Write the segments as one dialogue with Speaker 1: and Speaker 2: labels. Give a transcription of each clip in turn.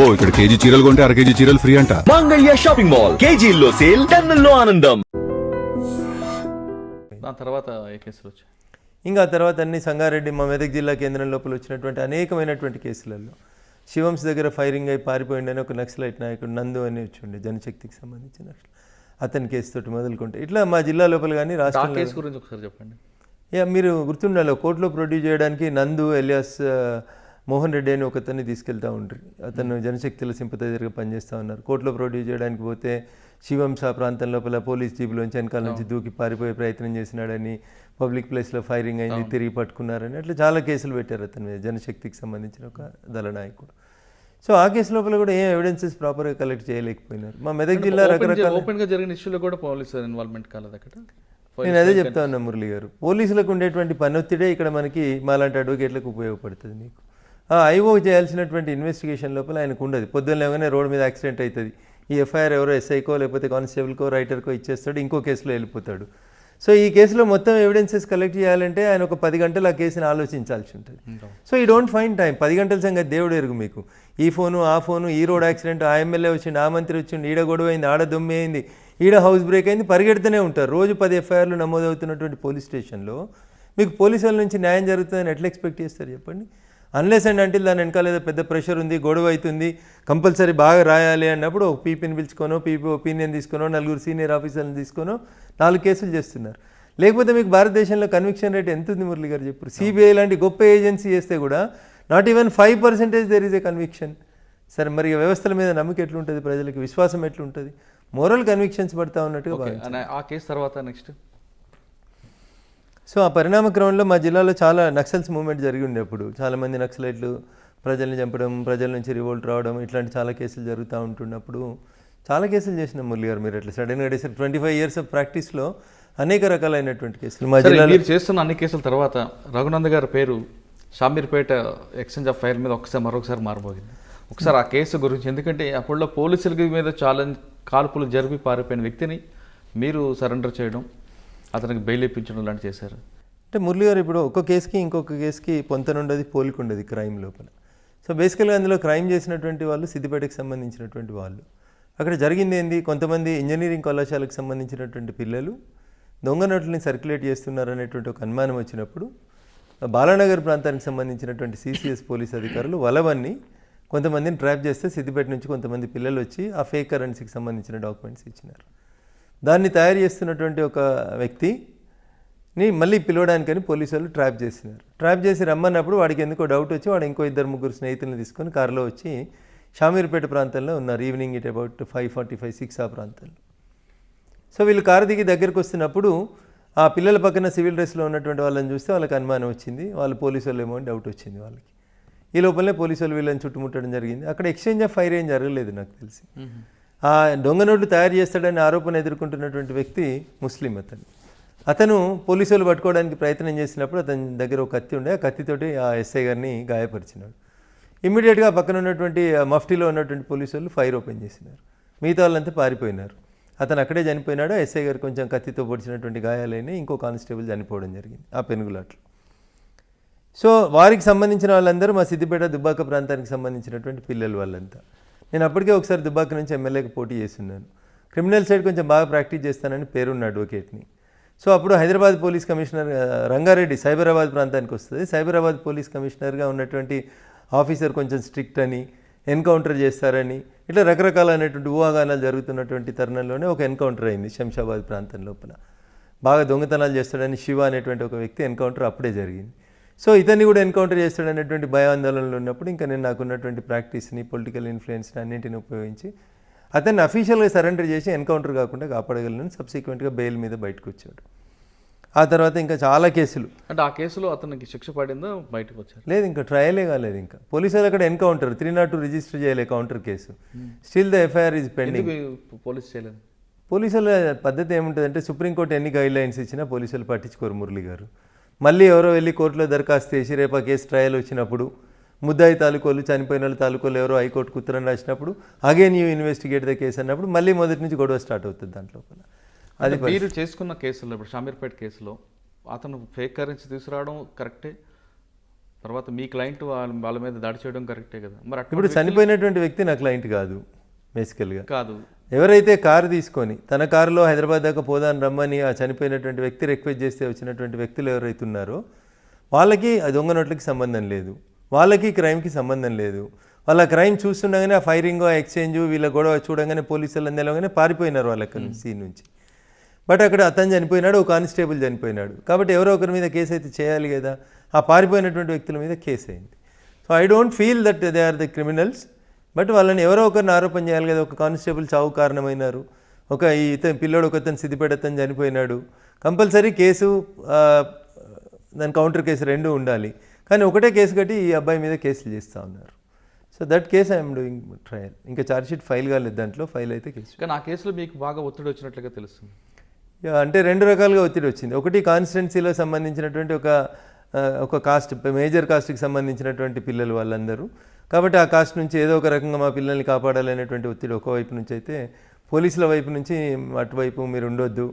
Speaker 1: అబ్బో ఇక్కడ కేజీ చీరలు కొంటే అర కేజీ చీరలు ఫ్రీ అంట.
Speaker 2: మంగళ్య షాపింగ్ మాల్ కేజీల్లో సేల్ టన్నుల్లో ఆనందం.
Speaker 3: దాని తర్వాత ఏ కేసులు వచ్చాయి?
Speaker 4: ఇంకా తర్వాత అన్ని సంగారెడ్డి మా మెదక్ జిల్లా కేంద్రం లోపల వచ్చినటువంటి అనేకమైనటువంటి కేసులలో శివంస్ దగ్గర ఫైరింగ్ అయి పారిపోయిండని ఒక నక్సలైట్ నాయకుడు నందు అని వచ్చి ఉండే జనశక్తికి సంబంధించిన నక్సల్ అతని కేసుతోటి మొదలుకుంటే ఇట్లా మా జిల్లా లోపల కానీ
Speaker 3: ఆ
Speaker 4: రాష్ట్రంలో
Speaker 3: కేసు గురించి ఒకసారి చెప్పండి.
Speaker 4: యా మీరు గుర్తుండాలి కోర్టులో ప్రొడ్యూస్ చేయడానికి నందు ఎలియాస్ మోహన్ రెడ్డి అని ఒకతన్ని తీసుకెళ్తా ఉంటారు అతను జనశక్తిలో సింపతైజర్గా పనిచేస్తూ ఉన్నారు. కోర్టులో ప్రొడ్యూస్ చేయడానికి పోతే శివంస ప్రాంతం లోపల పోలీస్ జీబులోంచి వెనకాల నుంచి దూకి పారిపోయే ప్రయత్నం చేసినాడని పబ్లిక్ ప్లేస్లో ఫైరింగ్ అయింది తిరిగి పట్టుకున్నారని అట్లా చాలా కేసులు పెట్టారు అతని మీద. జనశక్తికి సంబంధించిన ఒక దళ నాయకుడు. సో ఆ కేసు లోపల కూడా ఏం ఎవిడెన్సెస్ ప్రాపర్గా కలెక్ట్ చేయలేకపోయినారు? మా మెదక్ జిల్లా రకరకాల
Speaker 3: ఓపెన్గా జరిగిన ఇష్యూలో కూడా పోలీసు ఇన్వాల్వ్మెంట్ కాలేదు అక్కడ?
Speaker 4: నేను అదే చెప్తా ఉన్నా మురళి గారు. పోలీసులకు ఉండేటువంటి పనొత్తిడే ఇక్కడ మనకి మాలాంటి అడ్వకేట్లకు ఉపయోగపడుతుంది మీకు ఐఓ చేయాల్సినటువంటి ఇన్వెస్టిగేషన్ లోపల ఆయనకు ఉండదు. పొద్దున్న లేవగానే రోడ్డు మీద యాక్సిడెంట్ అవుతుంది ఈ ఎఫ్ఐఆర్ ఎవరో ఎస్ఐకో లేకపోతే కానిస్టేబుల్కో రైటర్కో ఇచ్చేస్తాడు ఇంకో కేసులో వెళ్ళిపోతాడు. సో ఈ కేసులో మొత్తం ఎవిడెన్సెస్ కలెక్ట్ చేయాలంటే ఆయన ఒక పది గంటలు ఆ కేసుని ఆలోచించాల్సి ఉంటుంది. సో ఈ డోంట్ ఫైన్ టైం పది గంటల సంగతి దేవుడు ఎరుగు మీకు. ఈ ఫోను ఆ ఫోను ఈ రోడ్ యాక్సిడెంట్ ఆ ఎమ్మెల్యే వచ్చిండు ఆ మంత్రి వచ్చిండు ఈడ గొడవ అయింది ఆడ దొమ్మి అయింది ఈడ హౌస్ బ్రేక్ అయింది పరిగెడుతూనే ఉంటారు. రోజు పది ఎఫ్ఐఆర్లు నమోదవుతున్నటువంటి పోలీస్ స్టేషన్లో మీకు పోలీసుల నుంచి న్యాయం జరుగుతుందని ఎట్లా ఎక్స్పెక్ట్ చేస్తారు చెప్పండి? అన్లెస్ అండ్ అంటే దాని వెనకాల ఏదో పెద్ద ప్రెషర్ ఉంది గొడవ అవుతుంది కంపల్సరీ బాగా రాయాలి అన్నప్పుడు ఒక పీపీని పిలుచుకోనో పీపీ ఒపీనియన్ తీసుకోనో నలుగురు సీనియర్ ఆఫీసర్ని తీసుకోనో నాలుగు కేసులు చేస్తున్నారు. లేకపోతే మీకు భారతదేశంలో కన్విక్షన్ రేట్ ఎంత ఉంది మురళి గారు చెప్పారు సిబిఐ లాంటి గొప్ప ఏజెన్సీ చేస్తే కూడా not even five percentage there is a conviction సరే మరి వ్యవస్థల మీద నమ్మకం ఎట్లుంటుంది? ప్రజలకు విశ్వాసం ఎట్లుంటుంది? మోరల్ కన్విక్షన్స్ పడతా ఉన్నట్టుగా.
Speaker 3: ఆ కేసు తర్వాత నెక్స్ట్
Speaker 4: సో ఆ పరిణామ క్రమంలో మా జిల్లాలో చాలా నక్సల్స్ మూవ్మెంట్ జరిగి ఉండే అప్పుడు. చాలామంది నక్సలైట్లు ప్రజల్ని చంపడం ప్రజల నుంచి రివోల్ట్ రావడం ఇట్లాంటి చాలా కేసులు జరుగుతూ ఉంటున్నప్పుడు చాలా కేసులు చేసిన మురళి గారు మీరు అట్లా సడన్గా చేసిన ట్వంటీ ఫైవ్ ఇయర్స్ ఆఫ్ ప్రాక్టీస్లో అనేక రకాలైనటువంటి కేసులు మా జిల్లాలో
Speaker 3: మీరు చేస్తున్న అన్ని కేసుల తర్వాత రఘునంద్ గారి పేరు షామీర్పేట ఎక్స్చేంజ్ ఆఫ్ ఫైర్ మీద ఒకసారి మరొకసారి మారబోగింది. ఒకసారి ఆ కేసు గురించి ఎందుకంటే అప్పుడులో పోలీసుల మీద చాలా కాల్పులు జరిపి పారిపోయిన వ్యక్తిని మీరు సరెండర్ చేయడం అతనికి బెయిల్ ఇప్పించడం లాంటి చేశారు.
Speaker 4: అంటే మురళి గారు ఇప్పుడు ఒక్కో కేసుకి ఇంకొక కేసుకి పొంతనుండదు పోలిక ఉండదు క్రైమ్ లోపల. సో బేసికల్గా అందులో క్రైమ్ చేసినటువంటి వాళ్ళు సిద్దిపేటకి సంబంధించినటువంటి వాళ్ళు. అక్కడ జరిగింది ఏంది? కొంతమంది ఇంజనీరింగ్ కళాశాలకు సంబంధించినటువంటి పిల్లలు దొంగ నోట్లని సర్క్యులేట్ చేస్తున్నారు అనేటువంటి ఒక అనుమానం వచ్చినప్పుడు బాలానగర్ ప్రాంతానికి సంబంధించినటువంటి సిసిఎస్ పోలీస్ అధికారులు వలవన్ని కొంతమందిని ట్రాప్ చేస్తే సిద్దిపేట నుంచి కొంతమంది పిల్లలు వచ్చి ఆ ఫేక్ కరెన్సీకి సంబంధించిన డాక్యుమెంట్స్ ఇచ్చినారు. దాన్ని తయారు చేస్తున్నటువంటి ఒక వ్యక్తిని మళ్ళీ పిలవడానికని పోలీసు వాళ్ళు ట్రాప్ చేసినారు. ట్రాప్ చేసి రమ్మన్నప్పుడు వాడికి ఎందుకో డౌట్ వచ్చి వాడు ఇంకో ఇద్దరు ముగ్గురు స్నేహితులను తీసుకొని కారులో వచ్చి షామీర్పేట ప్రాంతంలో ఉన్నారు. Evening it about five forty five six ఆ ప్రాంతంలో. సో వీళ్ళు కారు దిగి దగ్గరకు వస్తున్నప్పుడు ఆ పిల్లల పక్కన సివిల్ డ్రెస్లో ఉన్నటువంటి వాళ్ళని చూస్తే వాళ్ళకి అనుమానం వచ్చింది. వాళ్ళు పోలీసు వాళ్ళు ఏమో అని డౌట్ వచ్చింది వాళ్ళకి. ఈ లోపలనే పోలీసు వాళ్ళు వీళ్ళని చుట్టుముట్టడం జరిగింది. అక్కడ ఎక్స్చేంజ్ ఆఫ్ ఫైర్ ఏం జరగలేదు నాకు తెలిసి. ఆ దొంగ నోట్లు తయారు చేస్తాడని ఆరోపణ ఎదుర్కొంటున్నటువంటి వ్యక్తి ముస్లిం అతను. అతను పోలీసులు పట్టుకోవడానికి ప్రయత్నం చేసినప్పుడు అతని దగ్గర ఒక కత్తి ఉండే ఆ కత్తితోటి ఆ ఎస్ఐ గారిని గాయపరిచినాడు. ఇమ్మీడియట్గా పక్కన ఉన్నటువంటి మఫ్టీలో ఉన్నటువంటి పోలీసు వాళ్ళు ఫైర్ ఓపెన్ చేసినారు. మిగతా వాళ్ళంతా పారిపోయినారు. అతను అక్కడే చనిపోయినాడు. ఎస్ఐ గారు కొంచెం కత్తితో పొడిచినటువంటి గాయాలైన ఇంకో కానిస్టేబుల్ చనిపోవడం జరిగింది ఆ పెనుగులాట్లో. సో వారికి సంబంధించిన వాళ్ళందరూ మా సిద్దిపేట దుబ్బాక ప్రాంతానికి సంబంధించినటువంటి పిల్లలు వాళ్ళంతా. నేను అప్పటికే ఒకసారి దుబ్బాక నుంచి ఎమ్మెల్యేకి పోటీ చేస్తున్నాను. క్రిమినల్ సైడ్ కొంచెం బాగా ప్రాక్టీస్ చేస్తానని పేరున్న అడ్వకేట్ని. సో అప్పుడు హైదరాబాద్ పోలీస్ కమిషనర్ రంగారెడ్డి సైబరాబాద్ ప్రాంతానికి వస్తుంది. సైబరాబాద్ పోలీస్ కమిషనర్గా ఉన్నటువంటి ఆఫీసర్ కొంచెం స్ట్రిక్ట్ అని ఎన్కౌంటర్ చేస్తారని ఇట్లా రకరకాలైనటువంటి ఊహాగానాలు జరుగుతున్నటువంటి తరుణంలోనే ఒక ఎన్కౌంటర్ అయింది శంషాబాద్ ప్రాంతం లోపల. బాగా దొంగతనాలు చేస్తాడని శివ అనేటువంటి ఒక వ్యక్తి ఎన్కౌంటర్ అప్పుడే జరిగింది. సో ఇతన్ని కూడా ఎన్కౌంటర్ చేస్తాడనేటువంటి భయాందోళనలు ఉన్నప్పుడు ఇంకా నేను నాకున్నటువంటి ప్రాక్టీస్ని పొలిటికల్ ఇన్ఫ్లుయెన్స్ని అన్నింటిని ఉపయోగించి అతన్ని అఫీషియల్గా సరెండర్ చేసి ఎన్కౌంటర్ కాకుండా కాపాడగలను. సబ్సిక్వెంట్గా బెయిల్ మీద బయటకు వచ్చాడు. ఆ తర్వాత ఇంకా చాలా కేసులు.
Speaker 3: అంటే ఆ కేసులో అతనికి శిక్ష పడిందో? బయటకు వచ్చారు.
Speaker 4: లేదు ఇంకా ట్రయలే కాలేదు ఇంకా. పోలీసులు అక్కడ encounter three not two register చేయలే counter case. Still the FIR is pending
Speaker 3: police చేయలేదు?
Speaker 4: పోలీసుల పద్ధతి ఏముంటుందంటే సుప్రీంకోర్టు ఎన్ని గైడ్ లైన్స్ ఇచ్చినా పోలీసులు పట్టించుకోరు మురళి గారు. మళ్ళీ ఎవరో వెళ్ళి కోర్టులో దరఖాస్తు చేసి రేపు ఆ కేసు ట్రయల్ వచ్చినప్పుడు ముద్దాయి తాలూకోలు చనిపోయిన వాళ్ళ తాలూకోలు ఎవరో హైకోర్టుకు ఉత్తరం రాసినప్పుడు again you investigate the case అన్నప్పుడు మళ్ళీ మొదటి నుంచి గొడవ స్టార్ట్ అవుతుంది దాంట్లో
Speaker 3: అది మీరు చేసుకున్న కేసులో ఇప్పుడు షామీర్పేట కేసులో అతను ఫేక్ కరెన్సీ తీసుకురావడం కరెక్టే తర్వాత మీ క్లయింట్ వాళ్ళ వాళ్ళ మీద దాడి చేయడం కరెక్టే కదా? మరి
Speaker 4: ఇప్పుడు చనిపోయినటువంటి వ్యక్తి నా క్లయింట్ కాదు బేసికల్గా
Speaker 3: కాదు.
Speaker 4: ఎవరైతే కారు తీసుకొని తన కారులో హైదరాబాద్ దాకా పోదాని రమ్మని ఆ చనిపోయినటువంటి వ్యక్తి రిక్వెస్ట్ చేస్తే వచ్చినటువంటి వ్యక్తులు ఎవరైతే ఉన్నారో వాళ్ళకి ఆ దొంగ నోట్లకి సంబంధం లేదు. వాళ్ళకి క్రైమ్కి సంబంధం లేదు. వాళ్ళ క్రైమ్ చూస్తుండగానే ఆ ఫైరింగ్ ఆ ఎక్స్చేంజ్ వీళ్ళ గొడవ చూడగానే పోలీసులు అందెలగానే పారిపోయినారు వాళ్ళ సీన్ నుంచి. బట్ అక్కడ అతను చనిపోయినాడు ఒక కానిస్టేబుల్ చనిపోయినాడు. కాబట్టి ఎవరో ఒకరి మీద కేసు అయితే చేయాలి కదా. ఆ పారిపోయినటువంటి వ్యక్తుల మీద కేసు అయింది. So I don't feel that they are the criminals but వాళ్ళని ఎవరో ఒకరిని ఆరోపణ చేయాలి కదా. ఒక కానిస్టేబుల్ చావు కారణమైనారు. ఒక ఈ ఇతను పిల్లోడు ఒక అతను సిద్దిపేట అతను చనిపోయినాడు. కంపల్సరీ కేసు దాని కౌంటర్ కేసు రెండు ఉండాలి. కానీ ఒకటే కేసు కట్టి ఈ అబ్బాయి మీద కేసులు చేస్తూ ఉన్నారు. So that case I'm doing trial. ఇంకా ఛార్జ్షీట్ ఫైల్ కాలేదు దాంట్లో ఫైల్ అయితే కేసు.
Speaker 3: కానీ ఆ కేసులో మీకు బాగా ఒత్తిడి వచ్చినట్లుగా తెలుస్తుంది.
Speaker 4: అంటే రెండు రకాలుగా ఒత్తిడి వచ్చింది. ఒకటి కాన్స్టిట్యున్సీలో సంబంధించినటువంటి ఒక ఒక కాస్ట్ మేజర్ కాస్ట్కి సంబంధించినటువంటి పిల్లలు వాళ్ళందరూ. కాబట్టి ఆ కాస్ట్ నుంచి ఏదో ఒక రకంగా మా పిల్లల్ని కాపాడాలనేటువంటి ఒత్తిడి ఒకవైపు నుంచి అయితే పోలీసుల వైపు నుంచి అటువైపు మీరు ఉండొద్దు.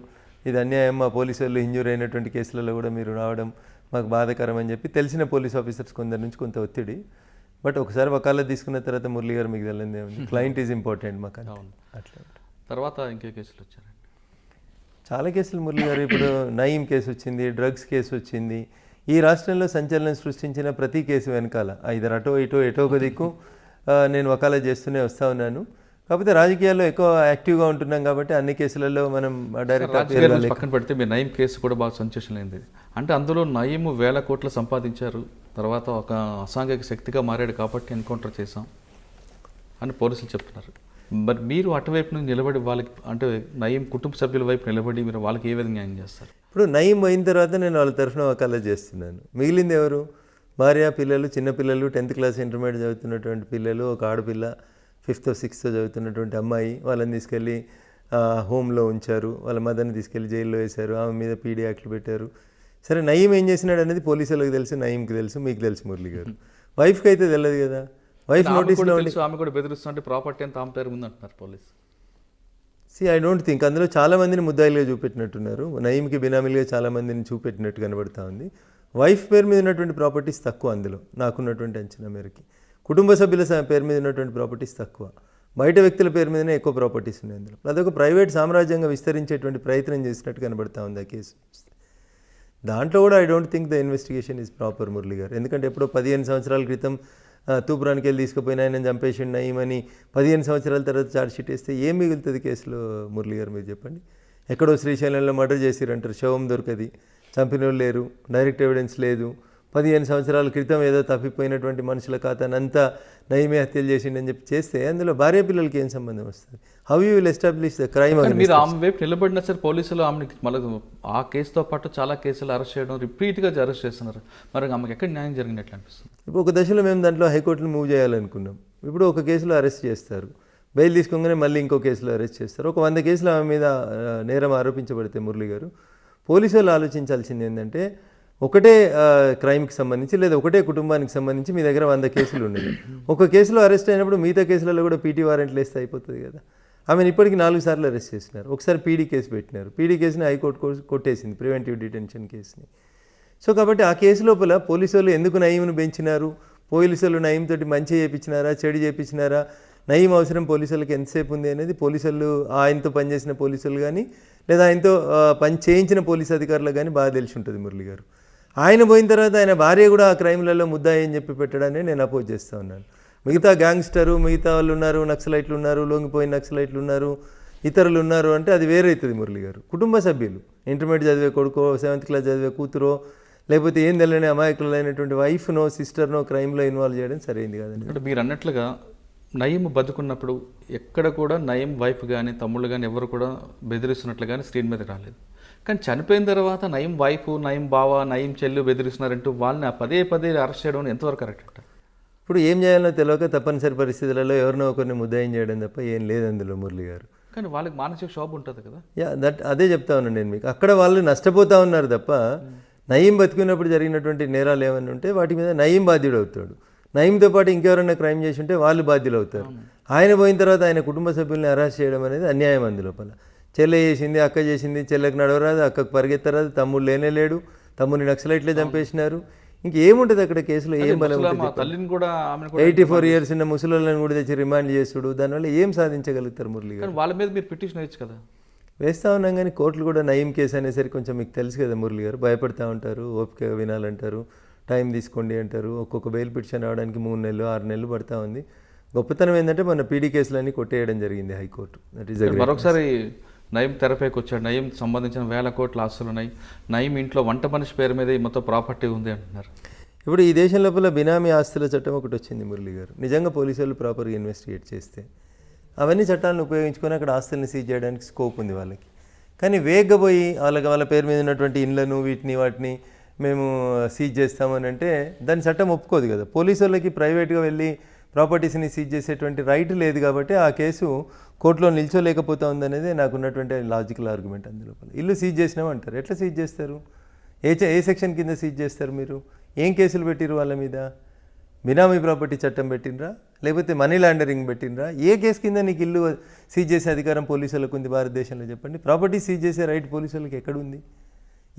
Speaker 4: ఇది అన్యాయం. మా పోలీసు వాళ్ళు ఇంజూర్ అయినటువంటి కేసులలో కూడా మీరు రావడం మాకు బాధాకరం అని చెప్పి తెలిసిన పోలీస్ ఆఫీసర్స్ కొందరి నుంచి కొంత ఒత్తిడి. బట్ ఒకసారి వకాలత్ తీసుకున్న తర్వాత మురళి గారు మీకు తెలియదు క్లయింట్ ఈజ్ ఇంపార్టెంట్ మాకు. అట్లా
Speaker 3: తర్వాత ఇంకే కేసులు వచ్చారండి
Speaker 4: చాలా కేసులు మురళి గారు. ఇప్పుడు నయీం కేసు వచ్చింది డ్రగ్స్ కేసు వచ్చింది ఈ రాష్ట్రంలో సంచలనం సృష్టించిన ప్రతి కేసు వెనకాల ఐదరు అటో ఇటో ఎటో ఒక దిక్కు నేను వకాలా చేస్తూనే వస్తూ ఉన్నాను. కాకపోతే రాజకీయాల్లో ఎక్కువ యాక్టివ్గా ఉంటున్నాం కాబట్టి అన్ని కేసులలో మనం డైరెక్ట్
Speaker 3: పక్కన పెడితే మీ నయీం కేసు కూడా బాగా అయింది అంటే అందులో నయీం వేల కోట్లు సంపాదించారు. తర్వాత ఒక అసాంఘిక శక్తిగా మారాడు కాబట్టి ఎన్కౌంటర్ చేశాం అని పోలీసులు చెప్తున్నారు. మరి మీరు అటువైపు నుంచి నిలబడి వాళ్ళకి అంటే నయీం కుటుంబ సభ్యుల వైపు నిలబడి మీరు వాళ్ళకి ఏ విధంగా న్యాయం చేస్తారు?
Speaker 4: ఇప్పుడు నయీం అయిన తర్వాత నేను వాళ్ళ తరఫున వకాలా చేస్తున్నాను. మిగిలింది ఎవరు? భార్య పిల్లలు చిన్న పిల్లలు టెన్త్ క్లాస్ ఇంటర్మీడియట్ చదువుతున్నటువంటి పిల్లలు ఒక ఆడపిల్ల ఫిఫ్త్ సిక్స్త్ చదువుతున్నటువంటి అమ్మాయి వాళ్ళని తీసుకెళ్ళి హోమ్లో ఉంచారు. వాళ్ళ మదర్ని తీసుకెళ్ళి జైల్లో వేశారు. ఆమె మీద పీడీ యాక్ట్లు పెట్టారు. సరే నయీం ఏం చేసినాడు అనేది పోలీసులకు తెలుసు నయీంకి తెలుసు మీకు తెలుసు మురళి గారు. వైఫ్కి అయితే తెలియదు కదా. వైఫ్ నోటీస్లో
Speaker 3: తెలుసు ఆమె కూడా బెదిరిస్తుంటే ప్రాపర్టీ అంతా ఆమె పేరు ఉంది అంటున్నారు police.
Speaker 4: See I don't think అందులో చాలామందిని ముద్దాయిలుగా చూపెట్టినట్టున్నారు. నయీంకి బినామీలుగా చాలా మందిని చూపెట్టినట్టు కనబడతా ఉంది. వైఫ్ పేరు మీద ఉన్నటువంటి ప్రాపర్టీస్ తక్కువ అందులో. నాకున్నటువంటి అంచనా మేరకి. కుటుంబ సభ్యుల పేరు మీద ఉన్నటువంటి ప్రాపర్టీస్ తక్కువ. బయట వ్యక్తుల పేరు మీదనే ఎక్కువ ప్రాపర్టీస్ ఉన్నాయి అందులో. అదొక ప్రైవేట్ సామ్రాజ్యంగా విస్తరించేటువంటి ప్రయత్నం చేసినట్టు కనబడతా ఉంది ఆ కేసు. దాంట్లో కూడా I don't think the investigation is proper Murali గారు. ఎందుకంటే ఎప్పుడో పదిహేను సంవత్సరాల క్రితం తూపురానికి వెళ్ళి తీసుకుపోయిన ఆయన చంపేసిండు నయమని పదిహేను సంవత్సరాల తర్వాత చార్జ్షీట్ వేస్తే ఏం మిగులుతుంది కేసులో మురళి గారు మీరు చెప్పండి? ఎక్కడో శ్రీశైలంలో మర్డర్ చేసిరంటారు శవం దొరకది చంపిన వాళ్ళు లేరు డైరెక్ట్ ఎవిడెన్స్ లేదు పదిహేను సంవత్సరాల క్రితం ఏదో తప్పిపోయినటువంటి మనుషుల ఖాతానంతా నయమే హత్యలు చేసిండని చెప్పి చేస్తే అందులో భార్య పిల్లలకి ఏం సంబంధం వస్తుంది? How you will establish the crime
Speaker 3: మీరు ఆమె వైపు నిలబడినా సరే పోలీసులు ఆమెకి మళ్ళీ ఆ కేసుతో పాటు చాలా కేసులు అరెస్ట్ చేయడం రిపీట్గా అరెస్ట్ చేస్తున్నారు. మరి ఆమెకి ఎక్కడ న్యాయం జరిగినట్లు అనిపిస్తుంది?
Speaker 4: ఇప్పుడు ఒక దశలో మేము దాంట్లో హైకోర్టును మూవ్ చేయాలనుకున్నాం. ఇప్పుడు ఒక కేసులో అరెస్ట్ చేస్తారు. బెయిల్ తీసుకోగానే మళ్ళీ ఇంకో కేసులో అరెస్ట్ చేస్తారు. ఒక వంద కేసులు ఆమె మీద నేరం ఆరోపించబడితే మురళి గారు. పోలీసు వాళ్ళు ఆలోచించాల్సింది ఏంటంటే ఒకటే క్రైమ్కి సంబంధించి లేదా ఒకటే కుటుంబానికి సంబంధించి మీ దగ్గర వంద కేసులు ఉన్నాయి ఒక కేసులో అరెస్ట్ అయినప్పుడు మిగతా కేసులలో కూడా పీటీ వారెంట్లు వేస్తే అయిపోతుంది కదా. ఆమెను ఇప్పటికి నాలుగు సార్లు అరెస్ట్ చేసినారు. ఒకసారి పీడీ కేసు పెట్టినారు. పీడీ కేసుని హైకోర్టు కో- కొట్టేసింది ప్రివెంటివ్ డిటెన్షన్ కేసుని. సో కాబట్టి ఆ కేసు లోపల పోలీసు వాళ్ళు ఎందుకు నయీంను పెంచినారు పోలీసు వాళ్ళు నయీం తోటి మంచి చేయించినారా చెడు చేయించినారా నయీం అవసరం పోలీసు వాళ్ళకి ఎంతసేపు ఉంది అనేది పోలీసు వాళ్ళు ఆయనతో పనిచేసిన పోలీసులు కానీ లేదా ఆయనతో పని చేయించిన పోలీసు అధికారులకు కానీ బాగా తెలిసి ఉంటుంది మురళి గారు. ఆయన పోయిన తర్వాత ఆయన భార్య కూడా ఆ క్రైమ్లలో ముద్దాయి అని చెప్పి పెట్టడాన్ని నేను అపోజ్ చేస్తూ ఉన్నాను. మిగతా గ్యాంగ్స్టరు మిగతా వాళ్ళు ఉన్నారు నక్సలైట్లు ఉన్నారు లొంగిపోయిన నక్సలైట్లు ఉన్నారు ఇతరులు ఉన్నారు అంటే అది వేరైతుంది మురళి గారు. కుటుంబ సభ్యులు. ఇంటర్మీడియట్ చదివే కొడుకో సెవెంత్ క్లాస్ చదివే కూతురో లేకపోతే ఏం తెలియని అమాయకులైనటువంటి వైఫ్నో సిస్టర్నో క్రైమ్లో ఇన్వాల్వ్ చేయడం సరైంది కాదండి
Speaker 3: అంటే మీరు అన్నట్లుగా నయం బతుకున్నప్పుడు ఎక్కడ కూడా నయం వైఫ్ కానీ తమ్ముళ్ళు కానీ ఎవరు కూడా బెదిరిస్తున్నట్లు కానీ స్క్రీన్ మీద రాలేదు. కానీ చనిపోయిన తర్వాత నయం వైఫ్ నయం బావ నయం చెల్లు బెదిరిస్తున్నారంటూ వాళ్ళని ఆ పదే పదే అరెస్ట్ చేయడం ఎంతవరకు కరెక్ట్ అంట?
Speaker 4: ఇప్పుడు ఏం చేయాలో తెలియక తప్పనిసరి పరిస్థితులలో ఎవరినో ఒకరిని ముద్దాయం చేయడం తప్ప ఏం లేదు అందులో మురళి గారు.
Speaker 3: కానీ వాళ్ళకి మానసిక శోభ ఉంటుంది కదా.
Speaker 4: యా దట్ అదే చెప్తా ఉన్నాను నేను మీకు. అక్కడ వాళ్ళు నష్టపోతా ఉన్నారు తప్ప నయీం బతుకున్నప్పుడు జరిగినటువంటి నేరాలు ఏమైనా ఉంటే వాటి మీద నయీం బాధ్యుడు అవుతాడు నయీంతో పాటు ఇంకెవరైనా క్రైమ్ చేసి ఉంటే వాళ్ళు బాధ్యులు అవుతారు ఆయన పోయిన తర్వాత ఆయన కుటుంబ సభ్యుల్ని అరెస్ట్ చేయడం అనేది అన్యాయం అంది లోపల చెల్లె చేసింది అక్క చేసింది చెల్లెకి నడవరాదు అక్కకు పరిగెత్తరాదు తమ్ముడు లేనే లేడు తమ్ముడిని నక్సలైట్లే చంపేసినారు. ఇంకేముంటుంది అక్కడ కేసులో? ఏం బలం
Speaker 3: తల్లిని కూడా
Speaker 4: ఎయిటీ ఫోర్ ఇయర్స్ ఉన్న ముసలిళ్ళని కూడా తెచ్చి రిమాండ్ చేసుడు దానివల్ల ఏం సాధించగలుగుతారు మురళి గారు
Speaker 3: వాళ్ళ మీద మీరు పిటిషన్ వేయచ్చు కదా?
Speaker 4: వేస్తా ఉన్నాం కానీ కోర్టులు కూడా నయం కేసు అనేసరికి కొంచెం మీకు తెలుసు కదా మురళి గారు భయపడతా ఉంటారు ఓపిక వినాలంటారు టైం తీసుకోండి అంటారు. ఒక్కొక్క బెయిల్ పిటిషన్ రావడానికి మూడు నెలలు ఆరు నెలలు పడతా ఉంది. గొప్పతనం ఏంటంటే మన పీడీ కేసులన్నీ కొట్టేయడం జరిగింది హైకోర్టు. దట్ ఈస్
Speaker 3: మరొకసారి నయం తెరపైకి వచ్చాడు. నయం సంబంధించిన వేల కోట్ల ఆస్తులు ఉన్నాయి. నయం ఇంట్లో వంట మనిషి పేరు మీద ఈ మొత్తం ప్రాపర్టీ ఉంది అంటున్నారు.
Speaker 4: ఇప్పుడు ఈ దేశం లోపల బినామీ ఆస్తుల చట్టం ఒకటి వచ్చింది మురళి గారు. నిజంగా పోలీసు వాళ్ళు ప్రాపర్గా ఇన్వెస్టిగేట్ చేస్తే అవన్నీ చట్టాలను ఉపయోగించుకొని అక్కడ ఆస్తుల్ని సీజ్ చేయడానికి స్కోప్ ఉంది వాళ్ళకి. కానీ వేగగా పోయి వాళ్ళకి వాళ్ళ పేరు మీద ఉన్నటువంటి ఇండ్లను వీటిని వాటిని మేము సీజ్ చేస్తామని అంటే దాని చట్టం ఒప్పుకోదు కదా. పోలీసు వాళ్ళకి ప్రైవేట్గా వెళ్ళి ప్రాపర్టీస్ని సీజ్ చేసేటువంటి రైట్ లేదు కాబట్టి ఆ కేసు కోర్టులో నిల్చోలేకపోతా ఉందనేది నాకు ఉన్నటువంటి లాజికల్ ఆర్గ్యుమెంట్ అందులో ఇల్లు సీజ్ చేసినామంటారు ఎట్లా సీజ్ చేస్తారు? ఏ ఏ సెక్షన్ కింద సీజ్ చేస్తారు మీరు? ఏం కేసులు పెట్టిరు వాళ్ళ మీద? బినామీ ప్రాపర్టీ చట్టం పెట్టినరా లేకపోతే మనీ లాండరింగ్ పెట్టినరా ఏ కేసు కింద నీకు ఇల్లు సీజ్ చేసే అధికారం పోలీసులకు ఉంది భారతదేశంలో చెప్పండి? ప్రాపర్టీ సీజ్ చేసే రైట్ పోలీసులకు ఎక్కడుంది?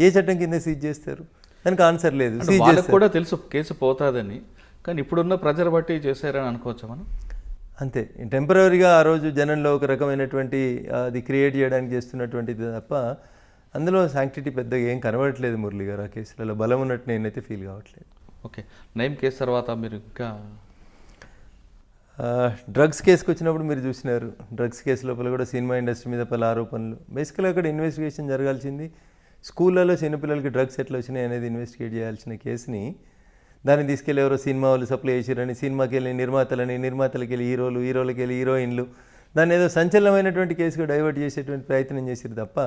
Speaker 4: ఏ చట్టం కింద సీజ్ చేస్తారు? దానికి ఆన్సర్ లేదు. సీజ్
Speaker 3: కూడా తెలుసు కేసు పోతాదని. కానీ ఇప్పుడున్న ప్రజలు బట్టి చేశారని అనుకోవచ్చా మనం?
Speaker 4: అంతే. టెంపరీగా ఆ రోజు జనంలో ఒక రకమైనటువంటి అది క్రియేట్ చేయడానికి చేస్తున్నటువంటిది తప్ప అందులో శాంక్టిటీ పెద్దగా ఏం కనబడట్లేదు మురళి గారు. ఆ కేసులలో బలం ఉన్నట్టు నేనైతే ఫీల్ కావట్లేదు.
Speaker 3: ఓకే. నయం కేసు తర్వాత మీరు ఇంకా
Speaker 4: డ్రగ్స్ కేసుకి వచ్చినప్పుడు మీరు చూసినారు. డ్రగ్స్ కేసు లోపల కూడా సినిమా ఇండస్ట్రీ మీద పలు ఆరోపణలు. బేసికల్గా అక్కడ ఇన్వెస్టిగేషన్ జరగాల్సింది స్కూళ్ళలో చిన్నపిల్లలకి డ్రగ్స్ ఎట్లా వచ్చినాయి అనేది ఇన్వెస్టిగేట్ చేయాల్సిన కేసుని దాన్ని తీసుకెళ్ళి ఎవరో సినిమా వాళ్ళు సప్లై చేసిరని సినిమాకి వెళ్ళి నిర్మాతలని నిర్మాతలకి వెళ్ళి హీరోలు హీరోలకి వెళ్ళి హీరోయిన్లు. దాన్ని ఏదో సంచలనమైనటువంటి కేసుగా డైవర్ట్ చేసేటువంటి ప్రయత్నం చేసారు తప్ప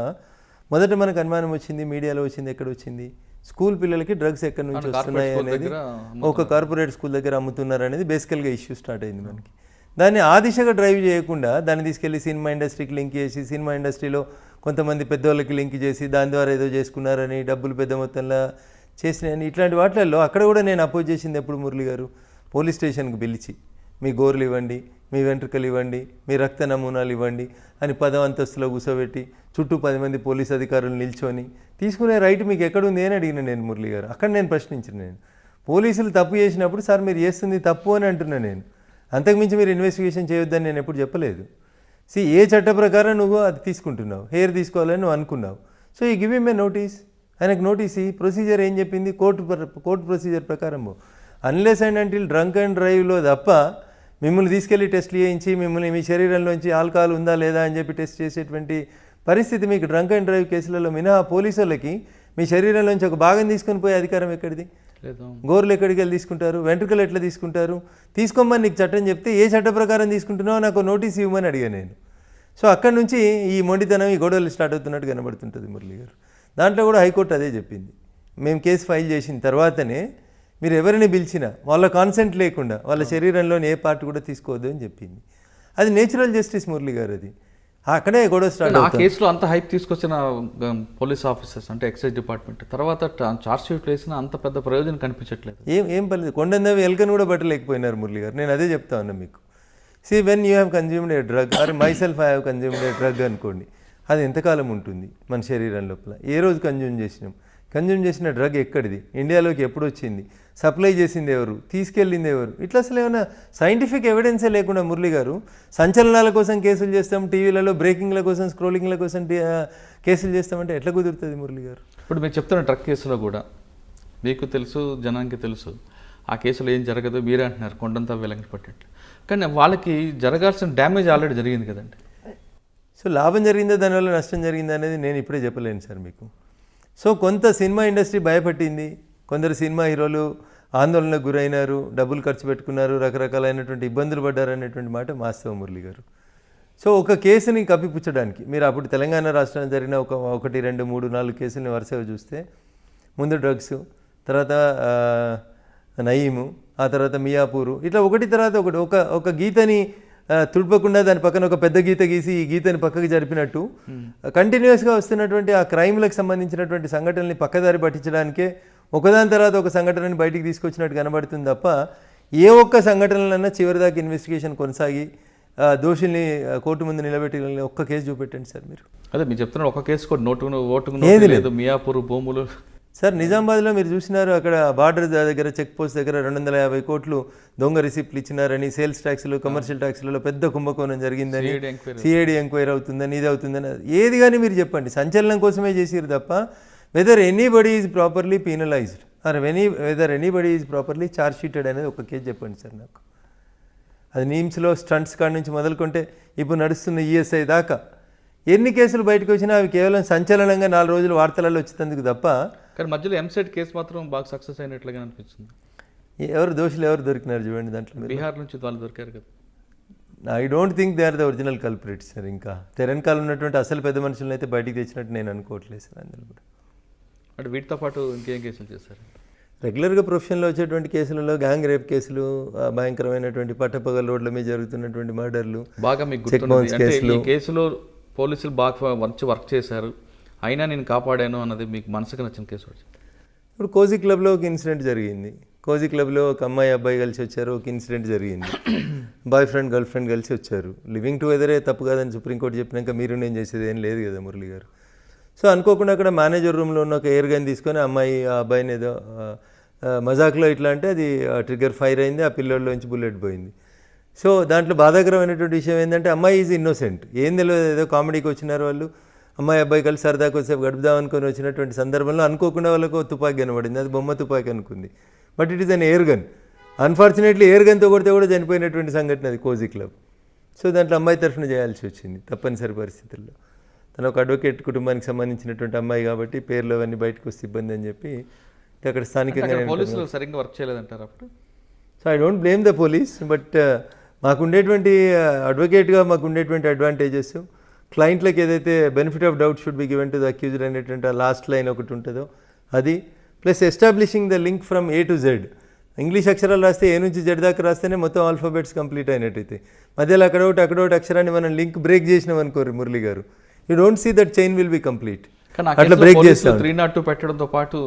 Speaker 4: మొదట మనకు అనుమానం వచ్చింది మీడియాలో వచ్చింది ఎక్కడ వచ్చింది? స్కూల్ పిల్లలకి డ్రగ్స్ ఎక్కడి నుంచి వస్తున్నాయి అనేది ఒక కార్పొరేట్ స్కూల్ దగ్గర అమ్ముతున్నారు అనేది బేసికల్గా ఇష్యూ స్టార్ట్ అయింది మనకి. దాన్ని ఆ దిశగా డ్రైవ్ చేయకుండా దాన్ని తీసుకెళ్ళి సినిమా ఇండస్ట్రీకి లింక్ చేసి సినిమా ఇండస్ట్రీలో కొంతమంది పెద్దవాళ్ళకి లింక్ చేసి దాని ద్వారా ఏదో చేసుకున్నారని డబ్బులు పెద్ద మొత్తంలో చేసినాయని ఇట్లాంటి వాటిలలో అక్కడ కూడా నేను అపోజ్ చేసింది ఎప్పుడు మురళి గారు? పోలీస్ స్టేషన్కి పిలిచి మీ గోర్లు ఇవ్వండి మీ వెంట్రుకలు ఇవ్వండి మీ రక్త నమూనాలు ఇవ్వండి అని పదవ అంతస్తులో కూర్చోబెట్టి చుట్టూ పది మంది పోలీస్ అధికారులు నిల్చొని తీసుకునే రైట్ మీకు ఎక్కడుంది అని అడిగిన నేను మురళి గారు. అక్కడ నేను ప్రశ్నించిన నేను. పోలీసులు తప్పు చేసినప్పుడు సార్ మీరు చేస్తుంది తప్పు అని అంటున్నాను నేను. అంతకుమించి మీరు ఇన్వెస్టిగేషన్ చేయొద్దని నేను ఎప్పుడు చెప్పలేదు. సి ఏ చట్ట ప్రకారం నువ్వు అది తీసుకుంటున్నావు? హెయిర్ తీసుకోవాలని నువ్వు అనుకున్నావు. సో ఈ గివ్ ఏ నోటీస్. ఆయనకు నోటీస్ ఈ ప్రొసీజర్ ఏం చెప్పింది? కోర్టు ప్ర- కోర్టు ప్రొసీజర్ ప్రకారం unless and until drunk and డ్రైవ్లో తప్ప మిమ్మల్ని తీసుకెళ్ళి టెస్ట్లు చేయించి మిమ్మల్ని మీ శరీరంలోంచి ఆల్కహాల్ ఉందా లేదా అని చెప్పి టెస్ట్ చేసేటువంటి పరిస్థితి మీకు డ్రంక్ అండ్ డ్రైవ్ కేసులలో మినహా పోలీసు వాళ్ళకి మీ శరీరంలోంచి ఒక భాగం తీసుకొని పోయే అధికారం ఎక్కడిది?
Speaker 3: లేదు.
Speaker 4: గోర్లు ఎక్కడికి వెళ్ళి తీసుకుంటారు? వెంట్రుకలు ఎట్లా తీసుకుంటారు? తీసుకోమని నీకు చట్టం చెప్తే ఏ చట్ట ప్రకారం తీసుకుంటున్నావో? నాకు నోటీస్ ఇవ్వమని అడిగాను నేను. సో అక్కడి నుంచి ఈ మొండితనం ఈ గొడవలు స్టార్ట్ అవుతున్నట్టు కనబడుతుంటుంది మురళి గారు. దాంట్లో కూడా హైకోర్టు అదే చెప్పింది. మేము కేసు ఫైల్ చేసిన తర్వాతనే మీరు ఎవరిని పిలిచినా వాళ్ళ కాన్సెంట్ లేకుండా వాళ్ళ శరీరంలోని ఏ పార్ట్ కూడా తీసుకోవద్దు అని చెప్పింది. అది నేచురల్ జస్టిస్ మురళి గారు అది. అక్కడే గొడవ స్టార్ట్
Speaker 3: ఆ కేసులో అంత హైప్ తీసుకొచ్చిన పోలీస్ ఆఫీసర్స్ అంటే ఎక్సైజ్ డిపార్ట్మెంట్ తర్వాత చార్జ్ షీట్ వేసిన అంత పెద్ద ప్రయోజనం కనిపించట్లేదు.
Speaker 4: ఏం ఏం పర్లేదు. కొండందవి ఎలుకను కూడా పట్టలేకపోయినారు మురళి గారు. నేను అదే చెప్తా ఉన్నా మీకు. See when you have consumed a drug or myself I have consumed a drug అనుకోండి. అది ఎంతకాలం ఉంటుంది మన శరీరం లోపల? ఏ రోజు కన్జ్యూమ్ చేసినాం? కన్జ్యూమ్ చేసిన డ్రగ్ ఎక్కడిది? ఇండియాలోకి ఎప్పుడు వచ్చింది? సప్లై చేసింది ఎవరు? తీసుకెళ్ళింది ఎవరు? ఇట్లా అసలు ఏమైనా సైంటిఫిక్ ఎవిడెన్సే లేకుండా మురళి గారు సంచలనాల కోసం కేసులు చేస్తాం టీవీలలో బ్రేకింగ్ల కోసం స్క్రోలింగ్ల కోసం కేసులు చేస్తామంటే ఎట్లా కుదురుతుంది మురళి గారు?
Speaker 3: ఇప్పుడు మీరు చెప్తున్న డ్రగ్ కేసులో కూడా మీకు తెలుసు జనానికి తెలుసు ఆ కేసులో ఏం జరగదు మీరే అంటున్నారు కొండంతా వెలంకి పట్టేట్లు కానీ వాళ్ళకి జరగాల్సిన డ్యామేజ్ ఆల్రెడీ జరిగింది కదండి.
Speaker 4: సో లాభం జరిగిందా దానివల్ల నష్టం జరిగిందా అనేది నేను ఇప్పుడే చెప్పలేను సార్ మీకు. సో కొంత సినిమా ఇండస్ట్రీ భయపట్టింది. కొందరు సినిమా హీరోలు ఆందోళనకు గురైనారు డబ్బులు ఖర్చు పెట్టుకున్నారు రకరకాలైనటువంటి ఇబ్బందులు పడ్డారు అనేటువంటి మాట మాస్తవ మురళి గారు. సో ఒక కేసుని కప్పిపుచ్చడానికి మీరు అప్పుడు తెలంగాణ రాష్ట్రంలో జరిగిన ఒక ఒకటి రెండు మూడు నాలుగు కేసుల్ని వరుసగా చూస్తే ముందు డ్రగ్స్ తర్వాత నయీము ఆ తర్వాత మియాపూరు ఇట్లా ఒకటి తర్వాత ఒకటి ఒక ఒక గీతని తుడపకుండా దాని పక్కన ఒక పెద్ద గీత గీసి ఈ గీతని పక్కకి జరిపినట్టు కంటిన్యూస్గా వస్తున్నటువంటి ఆ క్రైమ్లకు సంబంధించినటువంటి సంఘటనల్ని పక్కదారి పట్టించడానికే ఒకదాని తర్వాత ఒక సంఘటనని బయటికి తీసుకొచ్చినట్టు కనబడుతుంది తప్ప ఏ ఒక్క సంఘటనలన్నా చివరిదాకా ఇన్వెస్టిగేషన్ కొనసాగి దోషుల్ని కోర్టు ముందు నిలబెట్టి ఒక్క కేసు చూపెట్టండి సార్ మీరు.
Speaker 3: అదే మీరు చెప్తున్నారు ఒక కేసు కూడా నోటు నోటు లేదు. మియాపూర్ భూములు
Speaker 4: సార్ నిజామాబాద్లో మీరు చూసినారు అక్కడ బార్డర్ దగ్గర చెక్ పోస్ట్ దగ్గర రెండు వందల యాభై కోట్లు దొంగ రిసిప్ట్లు ఇచ్చినారని సేల్స్ ట్యాక్స్లు కమర్షియల్ ట్యాక్స్లలో పెద్ద కుంభకోణం జరిగిందని సిఐడి ఎంక్వైరీ అవుతుందని ఇది అవుతుందని ఏది కానీ మీరు చెప్పండి. సంచలనం కోసమే చేసిరు తప్ప whether anybody is properly penalised or any whether anybody is properly charge sheeted అనేది ఒక కేసు చెప్పండి సార్ నాకు. అది నీమ్స్లో స్టంట్స్ కాడ నుంచి మొదలుకుంటే ఇప్పుడు నడుస్తున్న ఈఎస్ఐ దాకా ఎన్ని కేసులు బయటకు వచ్చినా అవి కేవలం సంచలనంగా నాలుగు రోజులు వార్తలలో వచ్చేందుకు తప్ప
Speaker 3: కానీ మధ్యలో ఎంసెట్ కేసు మాత్రం బాగా సక్సెస్ అయినట్లుగా అనిపిస్తుంది
Speaker 4: ఎవరు దోషులు ఎవరు దొరికినారు చూడండి దాంట్లో
Speaker 3: బీహార్ నుంచి వాళ్ళు దొరికారు కదా.
Speaker 4: I don't think they are the original culprits sir ఇంకా. తెరంకాల ఉన్నటువంటి అసలు పెద్ద మనుషులను అయితే బయటికి తెచ్చినట్టు నేను అనుకోవట్లేదు సార్ అందులో కూడా.
Speaker 3: అంటే వీటితో పాటు ఇంకేం కేసులు చేశారు?
Speaker 4: రెగ్యులర్గా ప్రొఫెషన్లో వచ్చేటువంటి కేసులలో గ్యాంగ్ రేప్ కేసులు భయంకరమైనటువంటి పట్టపగల రోడ్ల మీద జరుగుతున్నటువంటి మర్డర్లు
Speaker 3: బాగా మీకు.
Speaker 4: కేసులో.
Speaker 3: పోలీసులు బాగా మంచి వర్క్ చేశారు. అయినా నేను కాపాడాను అన్నది మీకు మనసుకు నచ్చిన కేసు
Speaker 4: ఇప్పుడు కోజీ క్లబ్లో ఒక ఇన్సిడెంట్ జరిగింది. కోజీ క్లబ్లో ఒక అమ్మాయి అబ్బాయి కలిసి వచ్చారు ఒక ఇన్సిడెంట్ జరిగింది. బాయ్ ఫ్రెండ్ గర్ల్ ఫ్రెండ్ కలిసి వచ్చారు. లివింగ్ టుగెదరే తప్పు కాదని సుప్రీంకోర్టు చెప్పినాక మీరు నేను చేసేది ఏం లేదు కదా మురళి గారు. సో అనుకోకుండా అక్కడ మేనేజర్ రూమ్లో ఉన్న ఒక ఎయిర్ గన్ తీసుకొని అమ్మాయి ఆ అబ్బాయిని ఏదో మజాక్లో ఇట్లా అంటే అది ట్రిగర్ ఫైర్ అయింది ఆ పిల్లల్లోంచి బుల్లెట్ పోయింది. సో దాంట్లో బాధాకరమైనటువంటి విషయం ఏంటంటే అమ్మాయి ఈజ్ ఇన్నోసెంట్. ఏం తెలియదు ఏదో కామెడీకి వచ్చినారు వాళ్ళు. అమ్మాయి అబ్బాయి కలిసి సరదాకి వచ్చేపు గడుపుదాం అనుకొని వచ్చినటువంటి సందర్భంలో అనుకోకుండా వాళ్ళకు తుపాకీ కనబడింది. అది బొమ్మ తుపాకీ అనుకుంది. But it is an air gun unfortunately air గన్తో కొడితే కూడా చనిపోయినటువంటి సంఘటన అది కోజీ క్లబ్. సో దాంట్లో అమ్మాయి తరఫున చేయాల్సి వచ్చింది తప్పనిసరి పరిస్థితుల్లో. తను ఒక అడ్వకేట్ కుటుంబానికి సంబంధించినటువంటి అమ్మాయి కాబట్టి పేర్లు అవన్నీ బయటకు వస్తే ఇబ్బంది అని చెప్పి అక్కడ స్థానికంగా
Speaker 3: పోలీసులు సరిగ్గా వర్క్ చేయలేదంటారు అప్పుడు?
Speaker 4: So I don't blame the police but uh, మాకు ఉండేటువంటి అడ్వకేట్గా మాకు ఉండేటువంటి అడ్వాంటేజెస్ క్లయింట్లకు ఏదైతే benefit of doubt should be given to the accused అనేటువంటి ఆ లాస్ట్ లైన్ ఒకటి ఉంటుందో అది. Plus establishing the link from A to Z English అక్షరాలు రాస్తే ఏ నుంచి జెడ్ దాకా రాస్తేనే మొత్తం ఆల్ఫాబెట్స్ కంప్లీట్ అయినట్టయితే. మధ్యలో అక్కడ ఒకటి అక్కడ ఒకటి అక్షరాన్ని మనం లింక్ బ్రేక్ చేసినాం అనుకోరు మురళి గారు. You don't see that chain will be complete అట్లా బ్రేక్ చేస్తాం.
Speaker 3: త్రీ నాట్ టూ పెట్టడంతో పాటు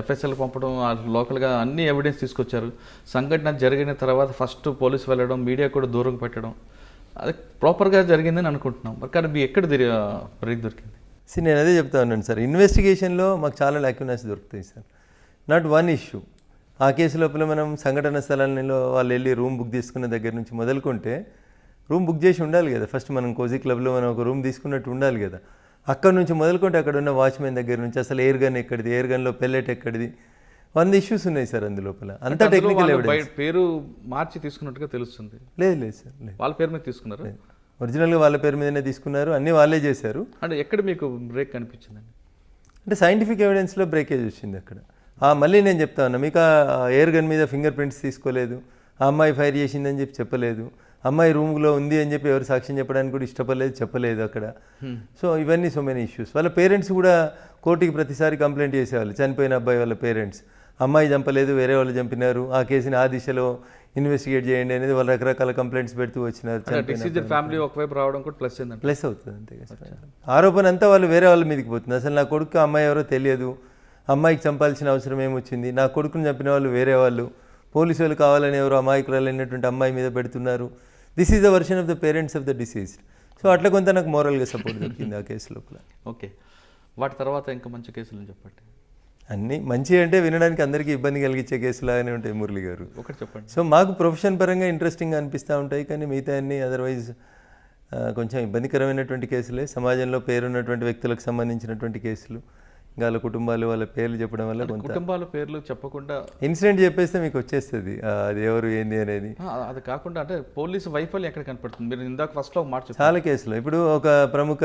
Speaker 3: ఎఫ్ఎస్ఎల్ పంపడం లోకల్గా అన్ని ఎవిడెన్స్ తీసుకొచ్చారు. సంఘటన జరిగిన తర్వాత ఫస్ట్ పోలీసు వెళ్ళడం మీడియా కూడా దూరం పెట్టడం. అది ప్రాపర్గా జరిగిందని అనుకుంటున్నాం. మరి కానీ మీ ఎక్కడ బ్రేక్ దొరికింది?
Speaker 4: సార్ నేను అదే చెప్తా ఉన్నాను సార్. ఇన్వెస్టిగేషన్లో మాకు చాలా లాక్యునెస్ దొరుకుతాయి సార్. నాట్ వన్ ఇష్యూ ఆ కేసు లోపల మనం సంఘటన స్థలంలో వాళ్ళు వెళ్ళి రూమ్ బుక్ చేసుకున్న దగ్గర నుంచి మొదలుకుంటే రూమ్ బుక్ చేసి ఉండాలి కదా. ఫస్ట్ మనం కోజీ క్లబ్లో మనం ఒక రూమ్ తీసుకున్నట్టు ఉండాలి కదా. అక్కడ నుంచి మొదలుకుంటే అక్కడ ఉన్న వాచ్మెన్ దగ్గర నుంచి అసలు ఎయిర్ గన్ ఎక్కడిది? ఎయిర్ గన్లో పెల్లెట్ ఎక్కడిది? వంద ఇష్యూస్ ఉన్నాయి సార్ అందులోపల అంత టెక్నికల్ ఎవిడెన్స్
Speaker 3: పేరు మార్చి తీసుకున్నట్టుగా తెలుస్తుంది.
Speaker 4: లేదు లేదు సార్ లేదు.
Speaker 3: వాళ్ళ పేరు మీద తీసుకున్నారు?
Speaker 4: ఒరిజినల్గా వాళ్ళ పేరు మీదనే తీసుకున్నారు అన్నీ వాళ్ళే చేశారు.
Speaker 3: అంటే ఎక్కడ మీకు బ్రేక్ కనిపించిందండి?
Speaker 4: అంటే సైంటిఫిక్ ఎవిడెన్స్లో బ్రేకేజ్ వచ్చింది అక్కడ. ఆ, మళ్ళీ నేను చెప్తా ఉన్నా మీకు ఎయిర్ గన్ మీద ఫింగర్ ప్రింట్స్ తీసుకోలేదు ఆ అమ్మాయి ఫైర్ చేసిందని చెప్పి చెప్పలేదు అమ్మాయి రూమ్లో ఉంది అని చెప్పి ఎవరు సాక్ష్యం చెప్పడానికి కూడా ఇష్టపడలేదు చెప్పలేదు అక్కడ. సో ఇవన్నీ సో మెనీ ఇష్యూస్ వాళ్ళ పేరెంట్స్ కూడా కోర్టుకి ప్రతిసారి కంప్లైంట్ చేసేవాళ్ళు చనిపోయిన అబ్బాయి వాళ్ళ పేరెంట్స్ అమ్మాయి చంపలేదు వేరే వాళ్ళు చంపినారు ఆ కేసుని ఆ దిశలో ఇన్వెస్టిగేట్ చేయండి అనేది వాళ్ళు రకరకాల కంప్లైంట్స్ పెడుతూ వచ్చినారు
Speaker 3: ఫ్యామిలీ ఒకవైపు రావడం కూడా ప్లస్
Speaker 4: ప్లస్ అవుతుంది అంతే. ఆరోపణ అంతా వాళ్ళు వేరే వాళ్ళ మీదకి పోతుంది. అసలు నా కొడుకు అమ్మాయి ఎవరో తెలియదు. అమ్మాయికి చంపాల్సిన అవసరం ఏమొచ్చింది? నా కొడుకుని చంపిన వాళ్ళు వేరే వాళ్ళు. పోలీసు వాళ్ళు కావాలని ఎవరో అమాయకురాలు అయినటువంటి అమ్మాయి మీద పెడుతున్నారు. This is the version of the parents of the deceased so అట్లా కొంత నాకు మోరల్గా సపోర్ట్ దొరికింది ఆ కేసు లోపల.
Speaker 3: ఓకే వాటి తర్వాత ఇంకా మంచి కేసులు చెప్పండి.
Speaker 4: అన్నీ మంచి అంటే వినడానికి అందరికీ ఇబ్బంది కలిగించే కేసులాగానే ఉంటాయి మురళి గారు.
Speaker 3: ఒకటి చెప్పండి.
Speaker 4: సో మాకు ప్రొఫెషన్ పరంగా ఇంట్రెస్టింగ్ అనిపిస్తూ ఉంటాయి కానీ మిగతా అన్ని అదర్వైజ్ కొంచెం ఇబ్బందికరమైనటువంటి కేసులే. సమాజంలో పేరున్నటువంటి వ్యక్తులకు సంబంధించినటువంటి కేసులు. ఇంకా వాళ్ళ కుటుంబాలు వాళ్ళ పేర్లు చెప్పడం వల్ల కొంత
Speaker 3: కుటుంబాల పేర్లు చెప్పకుండా
Speaker 4: ఇన్సిడెంట్ చెప్పేస్తే మీకు వచ్చేస్తుంది. అది ఎవరు ఏంది అనేది.
Speaker 3: అది కాకుండా అంటే పోలీసు వైఫల్యం ఎక్కడ కనపడుతుంది? మీరు ఇందాక ఫస్ట్లో మాట చెప్పారు.
Speaker 4: చాలా కేసులు. ఇప్పుడు ఒక ప్రముఖ